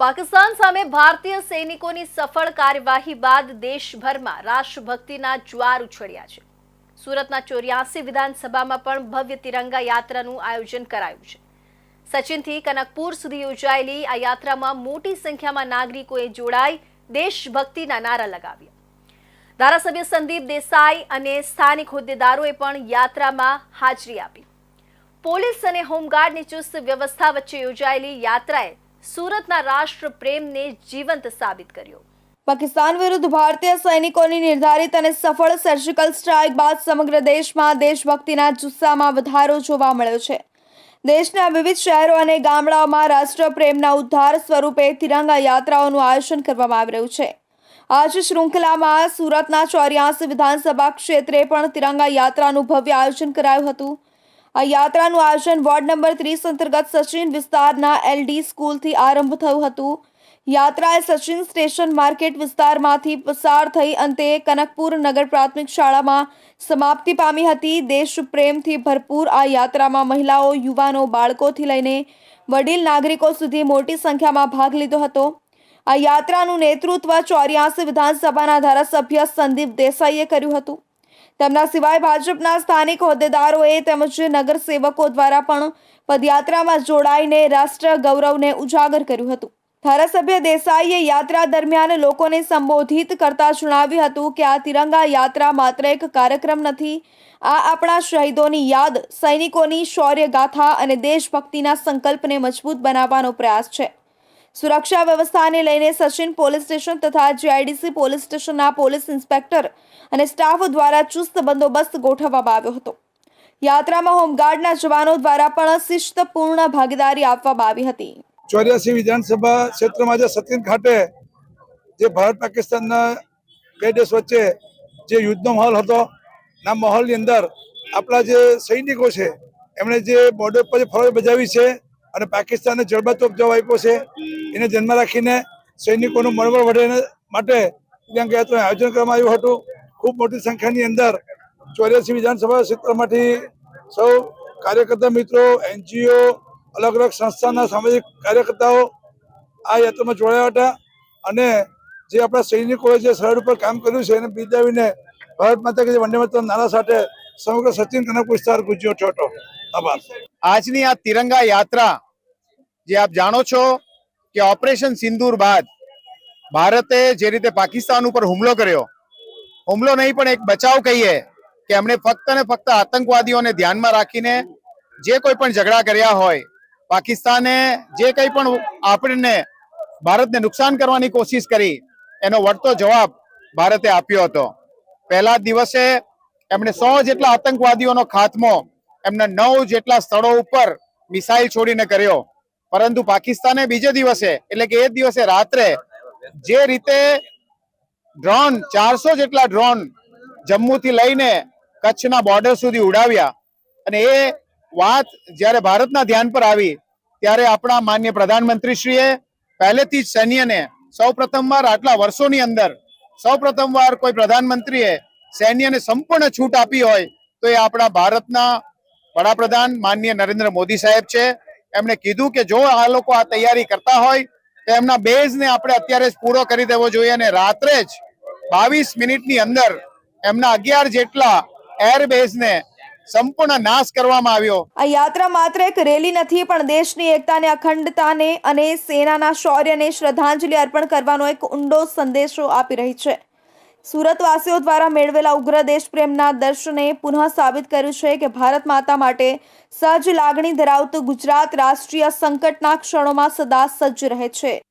પાકિસ્તાન સામે ભારતીય સૈનિકોની સફળ કાર્યવાહી બાદ દેશભરમાં રાષ્ટ્રભક્તિના જ્વાર ઉછળ્યા છે. સુરતના ચોર્યાસી વિધાનસભામાં પણ ભવ્ય તિરંગા યાત્રાનું આયોજન કરાયું છે. સચિનથી કનકપુર સુધી યોજાયેલી આ યાત્રામાં મોટી સંખ્યામાં નાગરિકોએ જોડાઈ દેશભક્તિના નારા લગાવ્યા. ધારાસભ્ય સંદીપ દેસાઈ અને સ્થાનિક હોદ્દેદારોએ પણ યાત્રામાં હાજરી આપી. પોલીસ અને હોમગાર્ડની ચુસ્ત વ્યવસ્થા વચ્ચે યોજાયેલી યાત્રાએ સુરતના રાષ્ટ્ર પ્રેમને જીવંત સાબિત કર્યો. પાકિસ્તાન વિરુદ્ધ ભારતીય સૈનિકોની નિર્ધારિત અને સફળ સર્જિકલ સ્ટ્રાઇક બાદ સમગ્ર દેશમાં દેશભક્તિના જુસ્સામાં વધારો જોવા મળ્યો છે. દેશના વિવિધ શહેરો અને ગામડાઓમાં રાષ્ટ્રપ્રેમના ઉદ્ધાર સ્વરૂપે તિરંગા યાત્રાઓનું આયોજન કરવામાં આવી રહ્યું છે. આજ શૃંખલામાં સુરતના ચોર્યાસી વિધાનસભા ક્ષેત્રે પણ તિરંગા યાત્રાનું ભવ્ય આયોજન કરાયું હતું. આ યાત્રાનું આયોજન વોર્ડ નંબર ત્રીસ અંતર્ગત સચિન વિસ્તારના એલડી સ્કૂલથી આરંભ થયું હતું. યાત્રાએ સચિન સ્ટેશન માર્કેટ વિસ્તારમાંથી પસાર થઈ અંતે કનકપુર નગર પ્રાથમિક શાળામાં સમાપ્તિ પામી હતી. દેશ પ્રેમથી ભરપૂર આ યાત્રામાં મહિલાઓ, યુવાનો, બાળકોથી લઈને વડીલ નાગરિકો સુધી મોટી સંખ્યામાં ભાગ લીધો હતો. આ યાત્રાનું નેતૃત્વ ચોર્યાસી વિધાનસભાના ધારાસભ્ય સંદીપ દેસાઈએ કર્યું હતું. તેમના સિવાય ભાજપના સ્થાનિક હોદ્દેદારોએ તેમજ નગરસેવકો દ્વારા પણ પદયાત્રામાં જોડાઈને રાષ્ટ્ર ગૌરવને ઉજાગર કર્યું હતું. ધારાસભ્ય દેસાઈએ યાત્રા દરમિયાન લોકોને સંબોધિત કરતા જણાવ્યું હતું કે આ તિરંગા યાત્રા માત્ર એક કાર્યક્રમ નથી, આ આપણા શહીદોની યાદ, સૈનિકોની શૌર્ય ગાથા અને દેશભક્તિના સંકલ્પને મજબૂત બનાવવાનો પ્રયાસ છે. સુરક્ષા વ્યવસ્થાને લઈને સચિન પોલીસ સ્ટેશન તથા જીઆઈડીસી પોલીસ સ્ટેશનના પોલીસ ઇન્સ્પેક્ટર અને સ્ટાફ દ્વારા ચુસ્ત બંદોબસ્ત ગોઠવવામાં આવ્યો હતો. યાત્રામાં હોમગાર્ડના જવાનો દ્વારા પણ શિસ્તપૂર્ણ ભાગીદારી આપવામાં આવી હતી. ચોર્યાસી વિધાનસભા ક્ષેત્રમાં જે સચિન ખાતે જે ભારત પાકિસ્તાનના બે દેશ વચ્ચે જે યુદ્ધનો માહોલ હતો, ના માહોલની અંદર આપણા જે સૈનિકો છે, એમણે જે બોર્ડર પર ફરજ બજાવી છે અને પાકિસ્તાનને જડબાતોપ જવાબ આપ્યો છે. એને ધ્યાનમાં રાખીને સૈનિકોનું મનોબળ વધે માટે આયોજન કરવામાં આવ્યું હતું. ખૂબ મોટી સંખ્યાની અંદર ચોર્યાસી વિધાનસભા ક્ષેત્રમાંથી સૌ કાર્યકર્તા મિત્રો, એનજીઓ, અલગ અલગ સંસ્થાના સામાજિક કાર્યકર્તાઓ આ યાત્રામાં જોડાયા હતા. અને જે આપણા સૈનિકોએ જે સરહદ ઉપર કામ કર્યું છે એને બિરદાવીને ભારત માતા કે વંદે માતરમ નારા સાથે સમગ્ર સચિન કનક વિસ્તાર ગુજ્યો છોટો. આભાર. આજની આ તિરંગા યાત્રા, જે આપ જાણો છો કે ઓપરેશન સિંદૂર બાદ ભારતે જે રીતે પાકિસ્તાન ઉપર હુમલો કર્યો, હુમલો નહીં પણ એક બચાવ કહીએ કે એમણે ફક્ત ને ફક્ત આતંકવાદીઓને ધ્યાનમાં રાખીને જે કોઈ પણ ઝઘડા કર્યા હોય, પાકિસ્તાને જે કંઈ પણ આપણને ભારતને નુકસાન કરવાની કોશિશ કરી, એનો વળતો જવાબ ભારતે આપ્યો હતો. પહેલા દિવસે એમણે સો જેટલા આતંકવાદીઓનો ખાત્મો એમના નવ જેટલા સ્થળો ઉપર મિસાઇલ છોડીને કર્યો. પરંતુ પાકિસ્તાને બીજે દિવસે, એટલે કે એ દિવસે રાત્રે, જે રીતે ડ્રોન, ચારસો જેટલા ડ્રોન જમ્મુથી લઈને કચ્છના બોર્ડર સુધી ઉડાવ્યા. અને એ વાત જ્યારે ભારતના ધ્યાન પર આવી, ત્યારે આપણા માન્ય પ્રધાનમંત્રીશ્રીએ પહેલેથી જ સૈન્યને સૌ પ્રથમવાર આટલા વર્ષોની અંદર સૌ પ્રથમવાર કોઈ પ્રધાનમંત્રીએ સૈન્યને સંપૂર્ણ છૂટ આપી હોય તો એ આપણા ભારતના વડાપ્રધાન માનનીય નરેન્દ્ર મોદી સાહેબ છે. એમણે કીધું કે જો આ લોકો આ તૈયારી કરતા હોય તો એમના બેઝને આપણે અત્યારે જ પૂરો કરી દેવો જોઈએ અને રાત્રે જ બાવીસ મિનિટની અંદર એમના અગિયાર જેટલા એર બેઝને સંપૂર્ણ નાશ કરવામાં આવ્યો. આ યાત્રા માત્ર એક રેલી નથી, પણ દેશની એકતાને, અખંડતાને અને સેનાના શૌર્યને શ્રદ્ધાંજલિ અર્પણ કરવાનો એક ઊંડો સંદેશો આપી રહી છે. સુરતવાસીઓ દ્વારા મેળવેલા ઉગ્ર દેશપ્રેમના દર્શને પુનઃ સાબિત કર્યું છે કે ભારત માતા માટે સજ્જ લાગણી ધરાવતું ગુજરાત રાષ્ટ્રીય સંકટના ક્ષણોમાં સદા સજ્જ રહે છે.